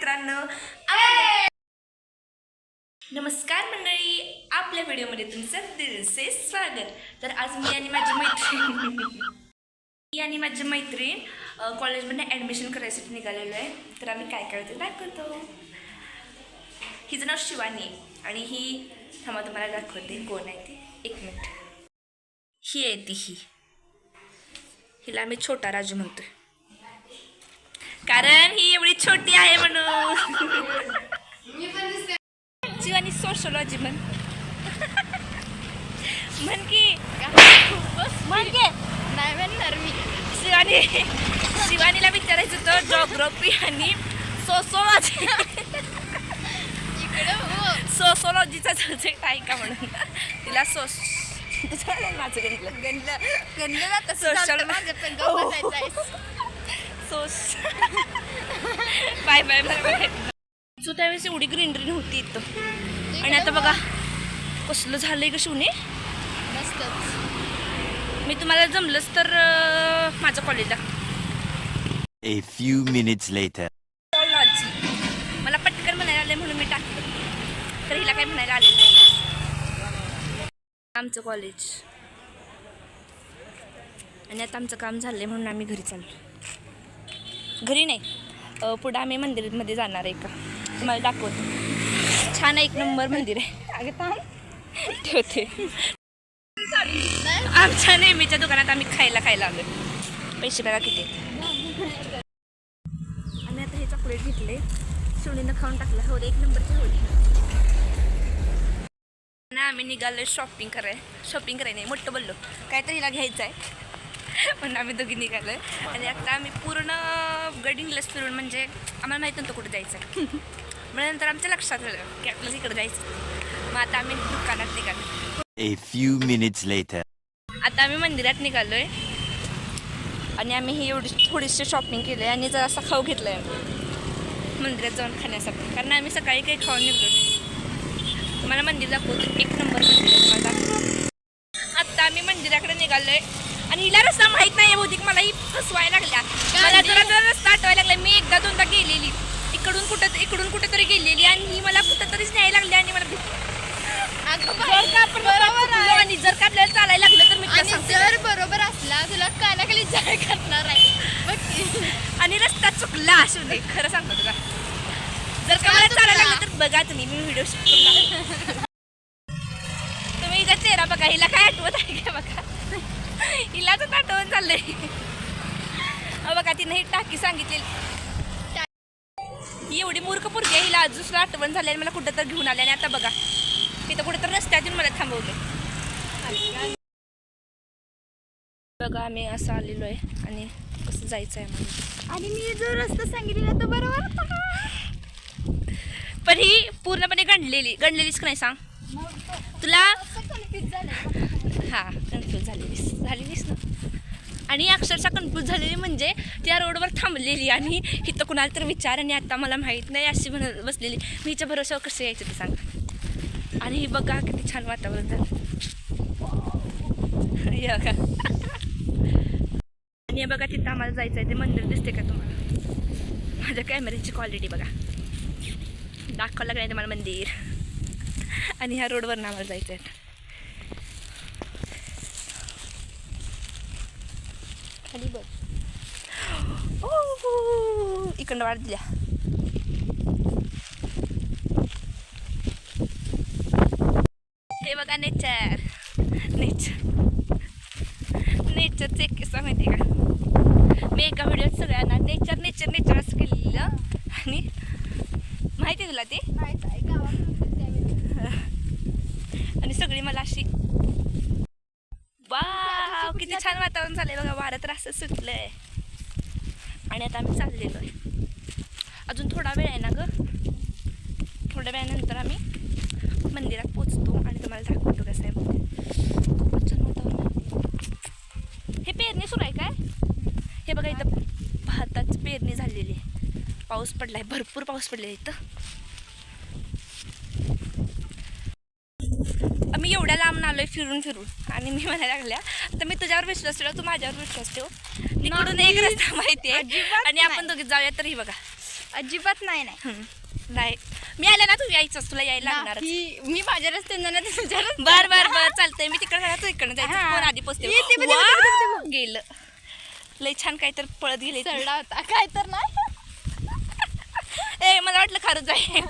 मित्रांनो. नमस्कार मंडळी. आपल्या व्हिडिओमध्ये तुमचं दिलसे स्वागत. तर आज मी आणि माझी मैत्रीण मी आणि माझी मैत्रीण कॉलेजमध्ये ॲडमिशन करायसाठी निघालेलो आहे. तर आम्ही काय काय ते दाखवतो. हिचं नाव शिवानी आणि ही थांबा तुम्हाला दाखवते. कोण आहे ती? एक मिनिट. ही आहे ती ही. हिला आम्ही छोटा राजू म्हणतोय. कारण ही एवढी छोटी आहे म्हणून शिवानी सोशोलॉजी म्हण म्हण की म्हण की नाही म्हणणार मी शिवानी शिवानीला विचारायचं होतं जॉग्रफी आणि सोसोलॉजी हो. सोसोलॉजीचा सब्जेक्ट आहे का म्हणून? तिला सोस माझं गणलं गणलं माझं पण सोस bye bye bye bye so त्यावेळेस एवढी ग्रीनरी नव्हती इथं. आणि आता बघा कसलं झालंय का शिवणे मी तुम्हाला जमलंच तर अं, माझं कॉलेजला A few minutes later. मला पटकन म्हणायला आलं म्हणून मी टाकलं तर हिला काही म्हणायला आले नाही. आमचं कॉलेज आणि आता आमचं काम झालंय म्हणून आम्ही घरी चाललो घरी नाही. पुढं आम्ही मंदिरमध्ये जाणार आहे का? तुम्हाला दाखवतो. छान एक नंबर मंदिर आहे. अगं थांब. ठेवते. आमच्या नेहमीच्या दुकानात आम्ही खायला खायला आलो पैसे बघा किती चॉकलेट घेतले. सोनीनं खाऊन टाकलं. हो एक नंबरची होळी. ना आम्ही निघालो शॉपिंग कराय शॉपिंग कराय नाही मोठं बोललो. काहीतरी हिला घ्यायचं आहे पण आम्ही दोघी निघालोय. आणि आता आम्ही पूर्ण गडिंगलाच फिरून म्हणजे आम्हाला माहीत नव्हतं कुठे जायचं आहे मग नंतर आमच्या लक्षात आलं की आपल्याला इकडे जायचं मग आता आम्ही दुकानात निघालो A few minutes later. आता आम्ही मंदिरात निघालोय. आणि आम्ही ही एवढी थोडीशी शॉपिंग केली आणि जरासा खाऊ घेतलाय मंदिरात जाऊन खाण्यासाठी. कारण आम्ही सकाळी काही खाऊन निघलो नाही. तुम्हाला मंदिर दाखवतो. एक नंबर मंदिर आत्ता आम्ही मंदिराकडे निघालोय. आणि हिला रस्ता माहीत नाही बहुतेक. मला ही फसवायला लागल्या. मला जरा जरा रस्ता आठवायला लागला. मी एकदा दोनदा गेलेली. इकडून कुठं इकडून कुठेतरी गेलेली. आणि ही मला कुठंतरीच न्यायला लागली आणि मला आणि जर का आपल्याला चालायला लागलं तर मी जर बरोबर असला तुला कानाखाली जाय करणार आहे. आणि रस्ता चुकला असू दे खरं सांगतो तुला. जर का मला चालायला लागलं तर बघा तुम्ही मी व्हिडिओ शूट करून तुम्ही इथं चेहरा बघा हिला काय आठवत आहे का बघा? हिला तर आठवण चाललंय. बघा तिने ही टाकी सांगितलेली. ही एवढी मूर्ख पोरगी आहे हिला अजून सुद्धा आठवण झाली आणि मला कुठं तर घेऊन आले. आणि आता बघा तिथं कुठं तर रस्त्यातून मला थांबवलं बघा आम्ही असं आलेलो आहे आणि कसं जायचं आहे मला आणि मी जो रस्ता सांगितलेला तो बरोबर पण ही पूर्णपणे गणलेली गणलेलीच का नाही सांग? तुला असं हा कन्फ्यूज झालेलीस झालेलीस ना? आणि अक्षरशः कन्फ्यूज झालेली म्हणजे त्या रोडवर थांबलेली आणि इथं कुणाला तर विचार आणि आता मला माहीत नाही अशी म्हणत बसलेली. मी हिच्या भरोशावर कसं यायचं ते सांग. आणि ही बघा किती छान वातावरण झालं. हे आणि हे बघा तिथं आम्हाला जायचं आहे ते मंदिर दिसते का तुम्हाला? माझ्या कॅमेऱ्याची क्वालिटी बघा. दाखवावं लागलं तुम्हाला मंदिर? आणि ह्या रोडवर आम्हाला जायचं आहे खाली बघ. ओ, इकडनं वाढ दिल्या हे बघा नेचर नेचर नेचरचं एक किस्सा माहिती आहे का? मी एका व्हिडिओत सगळ्यांना नेचर नेचर नेचर असं केलेलं. आणि माहिती तुला ते. आणि सगळी मला अशी वाव किती छान वातावरण झालंय बघा वारं तर असं सुटलंय. आणि आता आम्ही चाललेलो आहे. अजून थोडा वेळ आहे ना ग? थोड्या वेळानंतर आम्ही मंदिरात पोचतो आणि तुम्हाला दाखवतो कसं आहे खूपच छान वातावरण. हे पेरणी सुरू आहे काय? हे बघा इथं भाताच पेरणी झालेली आहे. पाऊस पडलाय भरपूर पाऊस पडलेला इथं. आम्ही एवढ्या लांब आलोय फिरून फिरून आणि मी म्हणायला लागल्या तर मी तुझ्यावर विश्वास ठेवला तू माझ्यावर विश्वास ठेव. तिकडून एक रस्ता माहिती आहे आणि आपण. दोघी जाऊया तरी बघा. अजिबात नाही नाही. नाही. मी आले ना तू यायचंच तुला यायला लागणार मी माझ्या रस्त्याने जाणार ते तुझ्या. बर बर बर चालतंय. मी तिकडे तू इकडे जायचं. हा. कोण आधी पोचते. गेलं लय छान काय तर पळत गेले काय तर नाही. ए मला वाटलं खरंच आहे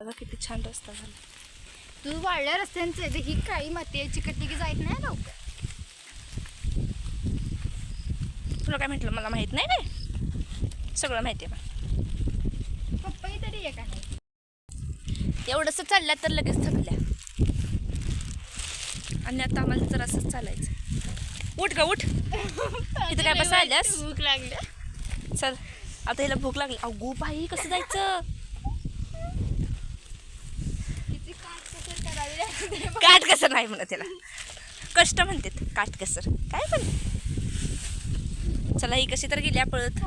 बघा किती छान रस्ता झाला. तू वाढल्या रस्त्यांचं आहे, ते ही काळी माती आहे चिकटली की जायत नाही लवकर. तुला काय म्हटलं मला माहीत नाही काय सगळं माहिती आहे पप्पाही तरी आहे. का नाही एवढंसं चालल्या तर लगेच थकल्या. आणि आता आम्हाला जर असंच चालायचं उठ ग उठ. इथं काय बसायल्यास? भूक लागल्या. चल. आता हिला भूक लागली. अगो बाई कसं जायचं? काटकसर. काट कसर नाही म्हणत त्याला कष्ट म्हणतात काट कसर. काय पण. चला ही कशी तर गेल्या पळत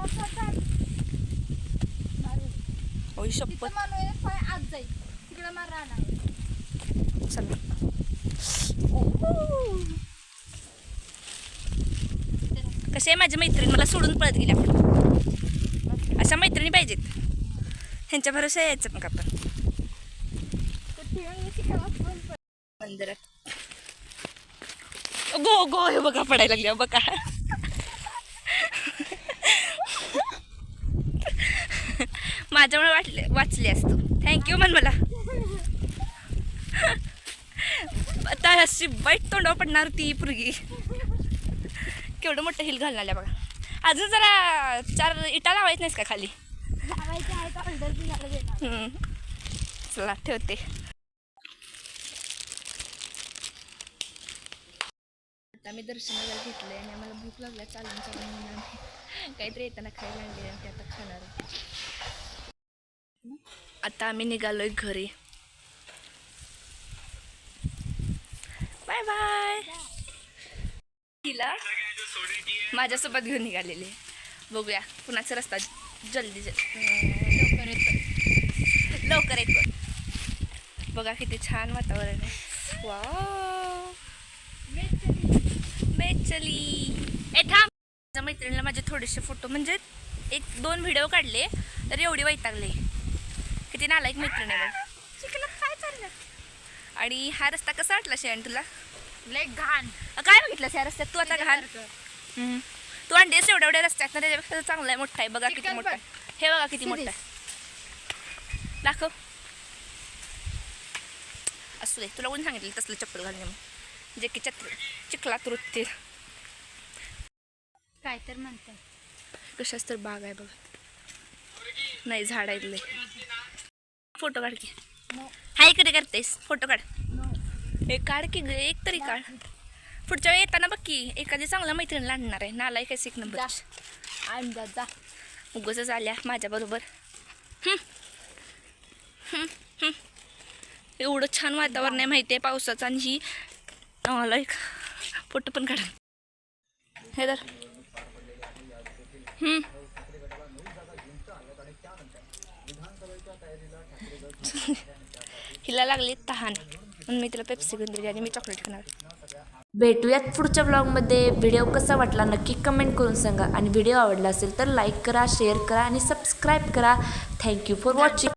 शपथ. चला. कसे आहे माझी मैत्रीण? मला सोडून पळत गेल्या अशा मैत्रिणी पाहिजेत. ह्यांच्या भरोसा यायचं मग आपण. मंदिरात गो गो हे बघा पडायला लागल्या बघा. माझ्यामुळे वाटले वाचले असतो. थँक्यू म्हण मला. आता अशी वाईट तोंडावर पडणार ती पुरगी. केवढं मोठं हिल आल्या बघा. अजून जरा चार इटा लावायच नाहीस का खाली? लावायचं आहे का ऑर्डर दिला देणार. हम्म. चला ठेवते. आता मी दर्शन वगैरे घेतलंय आणि आम्हाला भूक लागल्या चालून चालून म्हणून आम्ही काहीतरी येताना खायला आणले आणि ते आता खाणार आहे. आता आम्ही निघालोय घरी. बाय बाय तिला माझ्यासोबत घेऊन निघालेले बघूया कुणाचा रस्ता जल्दी जल्दी. लवकर येतो लवकर येतो बघा किती छान वातावरण आहे. ए थांब. माझ्या मैत्रिणीला माझे थोडेसे फोटो म्हणजे एक दोन व्हिडिओ काढले तर एवढी वैतागले. किती नालायक मैत्रीण आहे बघ. काय चाललं आणि हा रस्ता कसा वाटला शेण तुला लय घाण. काय बघितलंस या रस्त्यात तू आता घाल. हम्म. तू अंडेस एवढ्या एवढ्या रस्त्यात ना त्याच्यापेक्षा चांगला आहे मोठा आहे. बघा किती मोठा. आहे. हे बघा किती मोठा आहे. दाखव. असू दे तुला कोण सांगितलं तसलं चप्पल घालणे मग. जे की चत्र चिखलात वृत्ती काय तर म्हणते. कशाच तर बाग आहे बघा. नाही झाड लय. फोटो काढ की. हाय इकडे करतेस. फोटो काढ. हे काढ की ग एक तरी काढ. पुढच्या वेळी येताना बघ की एखादी चांगल्या मैत्रिणीला आणणार आहे. नाला एक एक नंबर. जा. आण जा जा. उगच आल्या माझ्याबरोबर एवढं छान वातावरण आहे माहिती आहे पावसाचं आणि ही मला एक फोटो पण काढा. हे तर. हिला लागली तहान. म्हणून मी तिला पेप्सी घेऊन दिली आणि मी चॉकलेट खाणार भेटूयात पुढच्या ब्लॉगमध्ये व्हिडिओ कसा वाटला नक्की कमेंट करून सांगा. आणि व्हिडिओ आवडला असेल तर लाईक करा शेअर करा आणि सबस्क्राईब करा. Thank you for watching